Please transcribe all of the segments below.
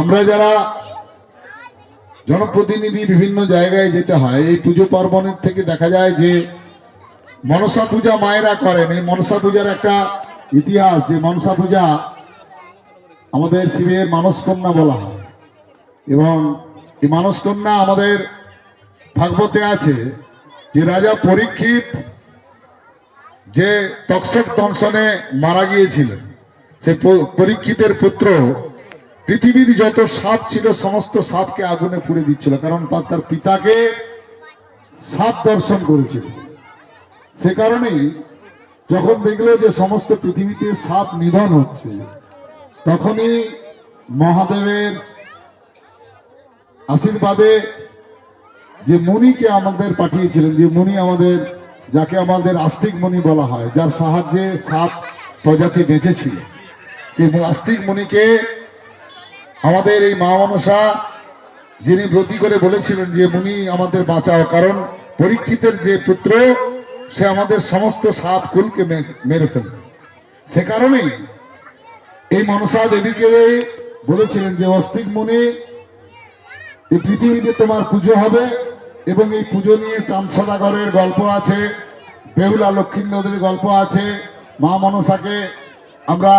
আমরা যারা জনপ্রতিনিধি বিভিন্ন জায়গায় যেতে হয়, এই পুজো পার্বণের থেকে দেখা যায় যে মনসা পূজা মায়েরা করেন। এই মনসা পূজার একটা ইতিহাস, যে মনসা পূজা আমাদের শিবের মানসকন্যা বলা হয়। এবং এই মানসকন্যা আমাদের ভাগবতে আছে যে রাজা পরীক্ষিত যে তক্ষক দংশনে মারা গিয়েছিলেন। সে পরীক্ষিতের পুত্র পৃথিবীর যত সাপ ছিল, সমস্ত সাপকে আগুনে পুড়ে দিচ্ছিল, কারণ তার পিতাকে সাপ দর্শন করেছিল। সে কারণেই যখন দেখল যে সমস্ত পৃথিবীতে সাপ নিধন হচ্ছে, তখনই মহাদেবের আশীর্বাদে যে মুনিকে আমাদের পাঠিয়েছিলেন, যে মুনি আমাদের, যাকে আমাদের আস্তিক মুনি বলা হয়, যার সাহায্যে সাপ প্রজাতি বেঁচেছিল, সেই আস্তিক মুনিকে আমাদের এই মা মনসা যিনি ব্রতী করে বলেছিলেন যে, মুনি, আমাদের বাঁচাও। কারণ পরীক্ষিতের যে পুত্র, সে আমাদের সমস্ত সাপ কুলকে মেরে ফেলবে সে কারণেই এই মনসা দেবীকে বলেছিলেন যে অস্তিক মুনি, এই পৃথিবীতে তোমার পুজো হবে এবং এই পুজো নিয়ে চাঁদসদাগরের গল্প আছে, বেহুলা লক্ষ্মীন্দরের গল্প আছে। মা মনসাকে আমরা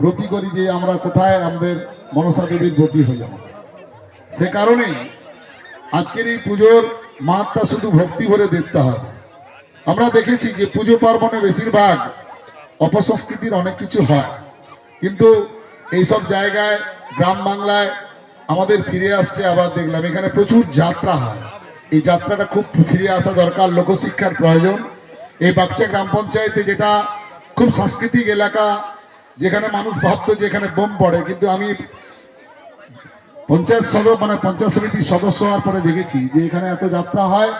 ব্রতী করি যে, আমরা কোথায় আমাদের মনসা দেবীর ব্রতী হয়ে যাব। সে কারণেই আজকের এই পুজোর মাত্রা শুধু ভক্তি ভরে দেখতে হবে। আমরা দেখেছি যে পুজো পার্বণে বেশিরভাগ অপসংস্কৃতির অনেক কিছু হয়। কিন্তু এইসব জায়গায়, গ্রাম বাংলায় আমাদের ফিরে আসছে আবার দেখলাম, এখানে প্রচুর যাত্রা হয়। এই যাত্রাটা খুব ফিরে আসা দরকার লোকশিক্ষার প্রয়োজন। এই বাচ্চা গ্রাম পঞ্চায়েতে যেটা খুব সাংস্কৃতিক এলাকা, যেখানে মানুষ ভাবতো যে এখানে বোম পড়ে, কিন্তু আমি পঞ্চায়েত সদস্য মানে পঞ্চায়েত সমিতির সদস্য হওয়ার পরে দেখেছি যে এখানে এত যাত্রা হয়,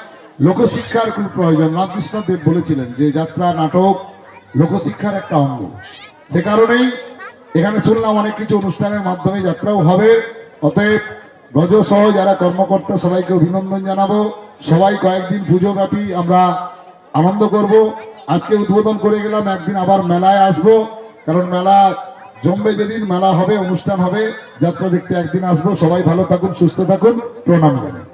লোকশিক্ষার খুব প্রয়োজন। রামকৃষ্ণ দেব বলেছিলেন যে যাত্রা, নাটক, লোকশিক্ষার একটা অঙ্গ। সে কারণেই এখানে শুনলাম অনেক কিছু অনুষ্ঠানের মাধ্যমে যাত্রাও হবে। অতএব ব্রজ সহ যারা কর্মকর্তা, সবাইকে অভিনন্দন জানাব। সবাই কয়েকদিন পুজো ব্যাপী আমরা আনন্দ করব। আজকে উদ্বোধন করে গেলাম, একদিন আবার মেলায় আসব। কারণ মেলা জমবে যেদিন মেলা হবে, অনুষ্ঠান হবে, যাত্রা দেখতে একদিন আসব। সবাই ভালো থাকুন, সুস্থ থাকুন। প্রণাম জানাই।